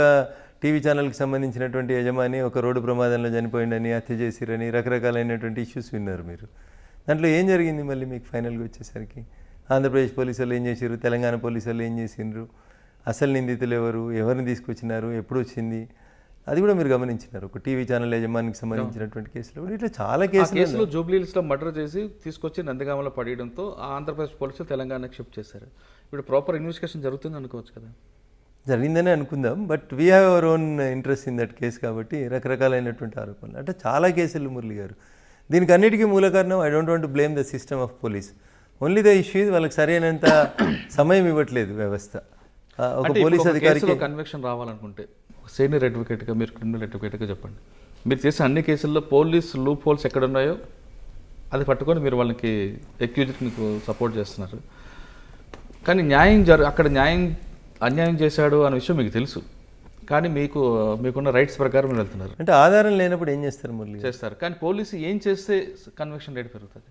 Speaker 4: టీవీ ఛానల్కి సంబంధించినటువంటి యజమాని ఒక రోడ్డు ప్రమాదంలో చనిపోయిండని హత్య చేసిరని రకరకాలైనటువంటి ఇష్యూస్ విన్నారు మీరు. దాంట్లో ఏం జరిగింది మళ్ళీ మీకు ఫైనల్గా వచ్చేసరికి? ఆంధ్రప్రదేశ్ పోలీసు వాళ్ళు ఏం చేసిర్రు? తెలంగాణ పోలీసు వాళ్ళు ఏం చేసిండ్రు అసలు నిందితులు ఎవరు? ఎవరిని తీసుకొచ్చినారు? ఎప్పుడు వచ్చింది? అది కూడా మీరు గమనించినారు. ఒక టీవీ ఛానల్ యజమానికి సంబంధించినటువంటి కేసులు ఇట్లా చాలా కేసులు
Speaker 3: కేసులో జూబ్లీహిల్స్లో మర్డర్ చేసి తీసుకొచ్చి నందిగామలో పడేయడంతో ఆంధ్రప్రదేశ్ పోలీసులు తెలంగాణకి షిఫ్ట్ చేశారు. ఇప్పుడు ప్రాపర్ ఇన్వెస్టిగేషన్ జరుగుతుంది అనుకోవచ్చు కదా.
Speaker 4: జరిగిందని అనుకుందాం. But we have our own interest in that case కాబట్టి రకరకాలైనటువంటి ఆరోపణలు. అంటే చాలా కేసులు మురళి గారు. దీనికి అన్నిటికీ మూల కారణం I don't want blame the system of police only the issue వాళ్ళకి సరైనంత సమయం ఇవ్వట్లేదు వ్యవస్థ. ఒక పోలీస్ అధికారికి
Speaker 3: కన్విక్షన్ రావాలనుకుంటే ఒక సీనియర్ అడ్వకేట్గా మీరు క్రిమినల్ అడ్వకేట్గా చెప్పండి. మీరు చేసిన అన్ని కేసుల్లో పోలీస్ లూప్ హోల్స్ ఎక్కడ ఉన్నాయో అది పట్టుకొని మీరు వాళ్ళకి ఎక్యూజ్కి మీకు సపోర్ట్ చేస్తున్నారు. కానీ న్యాయం జరు అక్కడ న్యాయం అన్యాయం చేశాడు అనే విషయం మీకు తెలుసు. కానీ మీకు మీకున్న రైట్స్ ప్రకారం మీరు వెళ్తున్నారు.
Speaker 4: అంటే ఆధారం లేనప్పుడు ఏం చేస్తారు మురళి?
Speaker 3: చేస్తారు. కానీ పోలీసు ఏం చేస్తే కన్విక్షన్ రేట్ పెరుగుతుంది?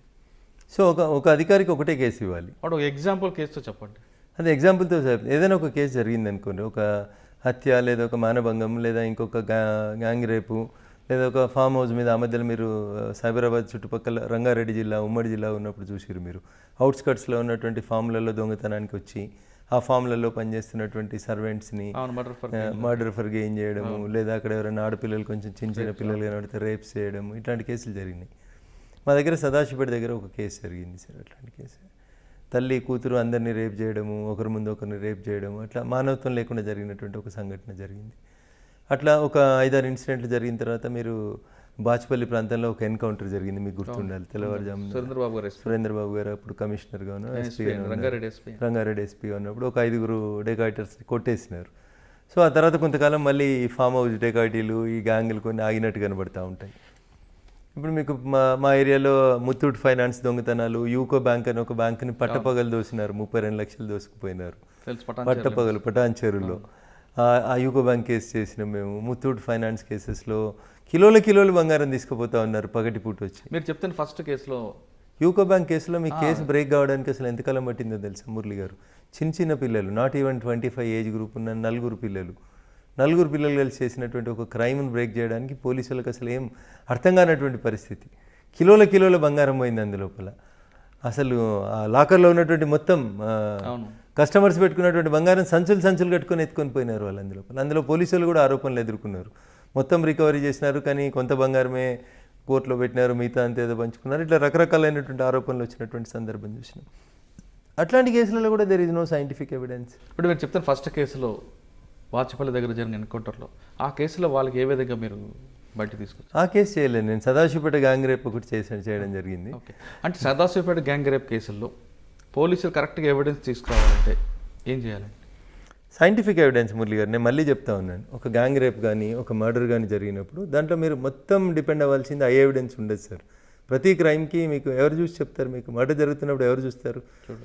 Speaker 4: సో ఒక ఒక అధికారికి ఒకటే కేసు ఇవ్వాలి.
Speaker 3: ఒక ఎగ్జాంపుల్ కేసుతో చెప్పండి.
Speaker 4: అదే ఎగ్జాంపుల్తో ఏదైనా ఒక కేసు జరిగింది అనుకోండి. ఒక హత్య లేదా ఒక మానభంగం లేదా ఇంకొక గ్యాంగ్ రేపు లేదా ఒక ఫామ్ హౌస్ మీద ఆ మధ్యలో మీరు సైబరాబాద్ చుట్టుపక్కల రంగారెడ్డి జిల్లా ఉమ్మడి జిల్లా ఉన్నప్పుడు చూసిరు మీరు. అవుట్స్కట్స్లో ఉన్నటువంటి ఫామ్లలో దొంగతనానికి వచ్చి ఆ ఫామ్లలో పనిచేస్తున్నటువంటి సర్వెంట్స్ని
Speaker 3: అవును murder for
Speaker 4: murder for gain చేయడము లేదా అక్కడ ఎవరైనా ఆడపిల్లలు కొంచెం చిన్న చిన్న పిల్లలు కనబడితే రేప్స్ చేయడం ఇట్లాంటి కేసులు జరిగినాయి. మా దగ్గర సదాశివపేట దగ్గర ఒక కేసు జరిగింది సార్ అట్లాంటి కేసు. తల్లి కూతురు అందరినీ రేప్ చేయడము ఒకరి ముందు ఒకరిని రేప్ చేయడము అట్లా మానవత్వం లేకుండా జరిగినటువంటి ఒక సంఘటన జరిగింది. అట్లా ఒక ఐదారు ఇన్సిడెంట్లు జరిగిన తర్వాత మీరు బాచ్పల్లి ప్రాంతంలో ఒక ఎన్కౌంటర్ జరిగింది మీకు గుర్తుండాలి. తెల్లవారుజామున
Speaker 3: సురేంద్ర బాబు గారు ఎస్పీ.
Speaker 4: సురేంద్ర బాబు గారు అప్పుడు కమిషనర్గా ఉన్నారు SP
Speaker 3: Rangareddy SP
Speaker 4: Rangareddy SP ఉన్నప్పుడు ఒక ఐదుగురు డెకాయిటర్స్ కొట్టేసినారు. సో ఆ తర్వాత కొంతకాలం మళ్ళీ ఈ ఫామ్ హౌస్ డెకాయిటీలు ఈ గ్యాంగులు కొన్ని ఆగినట్టు కనబడతా ఉంటాయి. ఇప్పుడు మీకు మా మా ఏరియాలో ముత్తూట్ ఫైనాన్స్ దొంగతనాలు యూకో బ్యాంక్ అని ఒక బ్యాంక్ని పట్టపగలు దోసినారు ముప్పై రెండు లక్షలు దోసుకుపోయినారు. పట్టపగలు పటాన్ చెరువులో ఆ యూకో బ్యాంక్ కేసు చేసినాం మేము. ముత్తూట్ ఫైనాన్స్ కేసెస్లో కిలోల కిలోలు బంగారం తీసుకుపోతా ఉన్నారు పగటిపూట వచ్చి.
Speaker 3: మీరు చెప్తున్న ఫస్ట్ కేసులో
Speaker 4: యూకో బ్యాంక్ కేసులో మీ కేసు బ్రేక్ కావడానికి అసలు ఎంతకాలం పట్టిందో తెలుసా మురళి గారు? చిన్న చిన్న పిల్లలు not even twenty five age group ఉన్న నలుగురు పిల్లలు. నలుగురు పిల్లలు కలిసి చేసినటువంటి ఒక క్రైమ్ను బ్రేక్ చేయడానికి పోలీసులకు అసలు ఏం అర్థం కానటువంటి పరిస్థితి. కిలోల కిలోల బంగారం పోయింది అందులోపల అసలు ఆ లాకర్లో ఉన్నటువంటి మొత్తం. కస్టమర్స్ పెట్టుకున్నటువంటి బంగారం సంచులు సంచులు కట్టుకొని ఎత్తుకొని పోయినారు వాళ్ళు అందులో. అందులో పోలీసులు కూడా ఆరోపణలు ఎదుర్కొన్నారు. మొత్తం రికవరీ చేసినారు కానీ కొంత బంగారమే కోర్టులో పెట్టినారు మిగతా అంత ఏదో పంచుకున్నారు. ఇట్లా రకరకాలైనటువంటి ఆరోపణలు వచ్చినటువంటి సందర్భం చూసినాం. అట్లాంటి కేసులలో కూడా there is no scientific evidence
Speaker 3: ఇప్పుడు మీరు చెప్తున్న ఫస్ట్ కేసులో వాచపల్లి దగ్గర జరిగిన ఎన్కౌంటర్లో ఆ కేసులో వాళ్ళకి ఏ విధంగా మీరు బయట తీసుకొచ్చారు?
Speaker 4: ఆ కేసు చేయలేదు. నేను సదాశివపేట గ్యాంగ్ రేప్ ఒకటి చేసాను చేయడం జరిగింది.
Speaker 3: ఓకే. అంటే సదాశివపేట గ్యాంగ్ రేప్ కేసుల్లో పోలీసులు కరెక్ట్గా ఎవిడెన్స్ తీసుకురావాలంటే ఏం చేయాలండి?
Speaker 4: సైంటిఫిక్ ఎవిడెన్స్ మురళి గారు నేను మళ్ళీ చెప్తా ఉన్నాను. ఒక గ్యాంగ్ రేప్ కానీ ఒక మర్డర్ కానీ జరిగినప్పుడు దాంట్లో మీరు మొత్తం డిపెండ్ అవ్వాల్సింది ఆ ఎవిడెన్స్ ఉండదు సార్. ప్రతి క్రైమ్కి మీకు ఎవరు చూసి చెప్తారు? మీకు మర్డర్ జరుగుతున్నప్పుడు ఎవరు చూస్తారు?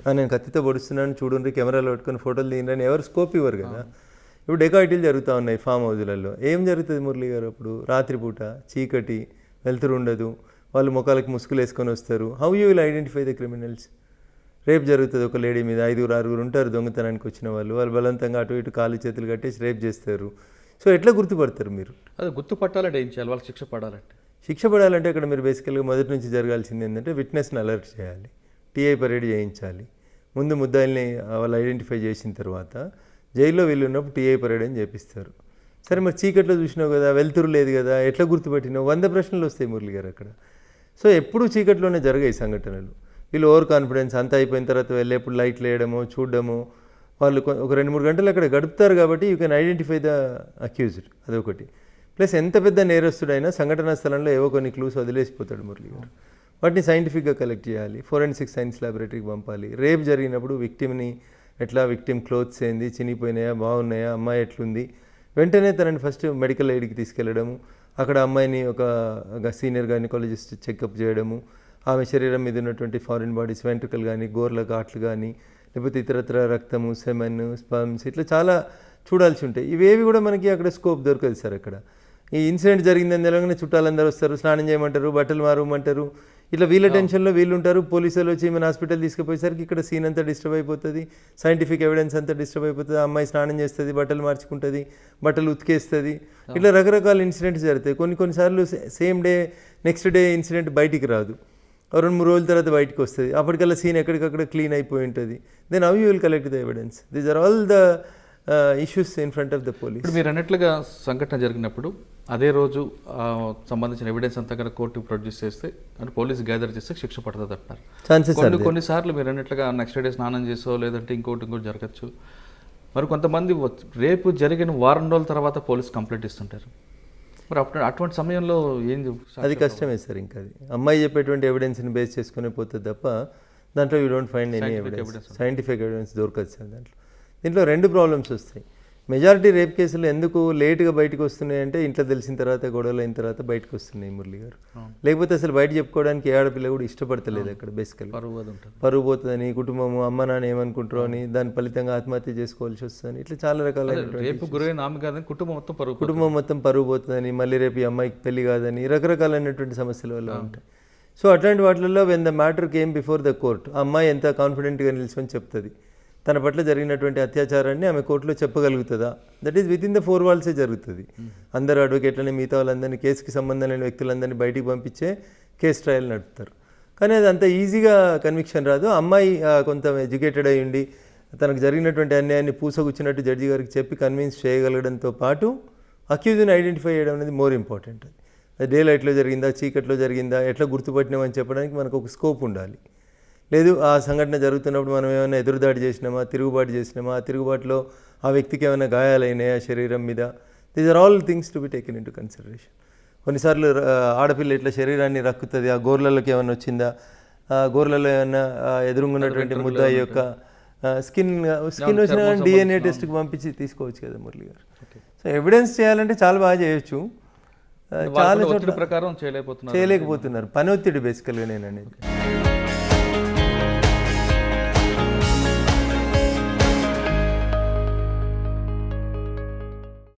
Speaker 4: "ఆ, నేను కత్తితో పొడుస్తున్నాను చూడండి కెమెరాలో పెట్టుకొని ఫోటోలు తీయండి ఎవరు స్కోప్ ఇవ్వరు కదా. ఇప్పుడు డెకాయిటీలు జరుగుతూ ఉన్నాయి ఫామ్ హౌజులలో ఏం జరుగుతుంది మురళి గారు అప్పుడు? రాత్రిపూట చీకటి వెలుతురు ఉండదు. వాళ్ళు ముఖాలకి ముసుగులు వేసుకొని వస్తారు. How you will identify the criminals rape జరుగుతుంది. ఒక లేడీ మీద ఐదుగురు ఆరుగురు ఉంటారు దొంగతనానికి వచ్చిన వాళ్ళు. వాళ్ళు బలవంతంగా అటు ఇటు కాలు చేతులు కట్టేసి రేప్ చేస్తారు. సో ఎట్లా గుర్తుపడతారు మీరు?
Speaker 3: అది గుర్తుపట్టాలంటే ఏం చేయాలి? వాళ్ళకి శిక్ష పడాలంటే.
Speaker 4: శిక్ష పడాలంటే అక్కడ మీరు బేసికల్గా మొదటి నుంచి జరగాల్సింది ఏంటంటే విట్నెస్ని అలర్ట్ చేయాలి. టీఐ పరేడ్ చేయించాలి. ముందు ముద్దాయిల్ని వాళ్ళు ఐడెంటిఫై చేసిన తర్వాత జైల్లో వీళ్ళు ఉన్నప్పుడు టీఐ పరేడ్ అని చేపిస్తారు. సరే మరి చీకట్లో చూసినావు కదా వెలుతురు లేదు కదా ఎట్లా గుర్తుపట్టినావు? వంద ప్రశ్నలు వస్తాయి మురళి గారు అక్కడ. సో ఎప్పుడు చీకట్లోనే జరిగాయి సంఘటనలు. వీళ్ళు ఓవర్ కాన్ఫిడెన్స్ అంతా అయిపోయిన తర్వాత వెళ్ళేప్పుడు లైట్లు వేయడము చూడడము. వాళ్ళు ఒక రెండు మూడు గంటలు అక్కడ గడుపుతారు కాబట్టి you can identify the accused అదొకటి. ప్లస్ ఎంత పెద్ద నేరస్తుడైనా సంఘటనా స్థలంలో ఏవో కొన్ని క్లూస్ వదిలేసిపోతాడు మురళి గారు. వాటిని సైంటిఫిక్గా కలెక్ట్ చేయాలి. ఫోరెన్సిక్ సైన్స్ ల్యాబొరేటరీకి పంపాలి. రేప్ జరిగినప్పుడు విక్టిమ్ని ఎట్లా విక్టిమ్ క్లోత్స్ ఏంది చినిగిపోయినాయా బాగున్నాయా అమ్మాయి ఎట్లుంది? వెంటనే తనని ఫస్ట్ మెడికల్ ఎయిడ్కి తీసుకెళ్ళడము. అక్కడ అమ్మాయిని ఒక ఒక సీనియర్ గైనకాలజిస్ట్ చెకప్ చేయడము. ఆమె శరీరం మీద ఉన్నటువంటి ఫారిన్ బాడీస్ వెంట్రుకలు కానీ గోర్ల ఘాట్లు కానీ లేకపోతే ఇతరత్ర రక్తము సెమెన్ స్పమ్స్ ఇట్లా చాలా చూడాల్సి ఉంటాయి. ఇవేవి కూడా మనకి అక్కడ స్కోప్ దొరకదు సార్ అక్కడ. ఈ ఇన్సిడెంట్ జరిగిందని తెలంగాణ చుట్టాలందరూ వస్తారు స్నానం చేయమంటారు బట్టలు మారమంటారు ఇట్లా వీళ్ళ టెన్షన్లో వీళ్ళు ఉంటారు పోలీసులు వచ్చి మన హాస్పిటల్ తీసుకుపోయేసరికి ఇక్కడ సీన్ అంతా డిస్టర్బ్ అయిపోతుంది సైంటిఫిక్ ఎవిడెన్స్ అంతా డిస్టర్బ్ అయిపోతుంది అమ్మాయి స్నానం చేస్తుంది బట్టలు మార్చుకుంటుంది బట్టలు ఉతికేస్తుంది. ఇట్లా రకరకాల ఇన్సిడెంట్స్ జరుగుతాయి. కొన్ని కొన్నిసార్లు same day next day incident బయటికి రాదు. రెండు మూడు రోజుల తర్వాత బయటకు వస్తుంది. అప్పటికల్లా సీన్ ఎక్కడికక్కడ క్లీన్ అయిపోయి ఉంటుంది. Then you will collect the evidence these are all the issues in front of the police
Speaker 3: ఇప్పుడు మీరు అన్నట్లుగా సంఘటన జరిగినప్పుడు అదే రోజు సంబంధించిన ఎవిడెన్స్ అంతా కనుక కోర్టుకు ప్రొడ్యూస్ చేస్తే అంటే పోలీస్ గ్యాదర్ చేస్తే శిక్ష పడుతుంది అంటున్నారు.
Speaker 4: ఛాన్సెస్
Speaker 3: కొన్ని కొన్నిసార్లు మీరు అన్నట్లుగా నెక్స్ట్ డే స్నానం చేసో లేదంటే ఇంకోటి ఇంకోటి జరగచ్చు. మరి కొంతమంది రేపు జరిగిన వారం రోజుల తర్వాత పోలీస్ కంప్లైంట్ ఇస్తుంటారు. మరి అప్పుడు అటువంటి సమయంలో ఏం
Speaker 4: అది కష్టమే సార్ ఇంకా అది. అమ్మాయి చెప్పేటువంటి ఎవిడెన్స్ని బేస్ చేసుకునే పోతుంది తప్ప దాంట్లో you don't find any evidence scientific evidence దొరకదు సార్ దాంట్లో. దీంట్లో రెండు ప్రాబ్లమ్స్ వస్తాయి. మెజారిటీ రేప్ కేసులు ఎందుకు లేటుగా బయటకు వస్తున్నాయి అంటే ఇంట్లో తెలిసిన తర్వాత గొడవలు అయిన తర్వాత బయటకు వస్తున్నాయి మురళి గారు. లేకపోతే అసలు బయట చెప్పుకోవడానికి ఏ ఆడపిల్ల కూడా ఇష్టపడతలేదు అక్కడ బేసికల్
Speaker 3: పరువు
Speaker 4: పోతుందని కుటుంబము అమ్మ నాన్న ఏమనుకుంటారో అని దాని ఫలితంగా ఆత్మహత్య చేసుకోవాల్సి వస్తుందని ఇట్లా చాలా
Speaker 3: కాదని కుటుంబం మొత్తం పరువు
Speaker 4: కుటుంబం మొత్తం పరువు పోతుందని మళ్ళీ రేపు ఈ అమ్మాయికి పెళ్ళి కాదని రకరకాలైనటువంటి సమస్యల వల్ల ఉంటాయి. సో అట్లాంటి వాటిల్లో when the matter came before the court అమ్మాయి ఎంత కాన్ఫిడెంట్గా నిల్చుకొని చెప్తుంది? తన పట్ల జరిగినటువంటి అత్యాచారాన్ని ఆమె కోర్టులో చెప్పగలుగుతుందా? That is within the four Walse జరుగుతుంది. అందరు అడ్వకేట్లని మిగతా వాళ్ళందరినీ కేసుకి సంబంధం లేని వ్యక్తులందరినీ బయటికి పంపించే కేసు ట్రయల్ నడుపుతారు. కానీ అది అంత ఈజీగా కన్విక్షన్ రాదు. అమ్మాయి కొంత ఎడ్యుకేటెడ్ అయి ఉండి తనకు జరిగినటువంటి అన్యాయాన్ని పూసగుచ్చినట్టు జడ్జి గారికి చెప్పి కన్విన్స్ చేయగలగడంతో పాటు అక్యూజ్ని ఐడెంటిఫై చేయడం అనేది మోర్ ఇంపార్టెంట్ అది. డే లైట్లో జరిగిందా చీకట్లో జరిగిందా ఎట్లా గుర్తుపట్టినామని చెప్పడానికి మనకు ఒక స్కోప్ ఉండాలి. లేదు ఆ సంఘటన జరుగుతున్నప్పుడు మనం ఏమైనా ఎదురుదాడి చేసినామా తిరుగుబాటు చేసినామా? ఆ తిరుగుబాటులో ఆ వ్యక్తికి ఏమైనా గాయాలైనాయా శరీరం మీద? These are all things to be taken into consideration కొన్నిసార్లు ఆడపిల్ల ఇట్లా శరీరాన్ని రక్కుతుంది ఆ గోర్లలోకి ఏమైనా వచ్చిందా? ఆ గోర్లలో ఏమైనా ఎదురుగున్నటువంటి ముద్ద యొక్క స్కిన్ స్కిన్ వచ్చిన డిఎన్ఏ టెస్ట్కి పంపించి తీసుకోవచ్చు కదా మురళి గారు. సో ఎవిడెన్స్ చేయాలంటే చాలా బాగా చేయొచ్చు. చాలా చోట్ల
Speaker 3: ప్రకారం చేయలేకపోతున్నారు.
Speaker 4: చేయలేకపోతున్నారు. పని ఒత్తిడి బేసికల్గా నేను అనేది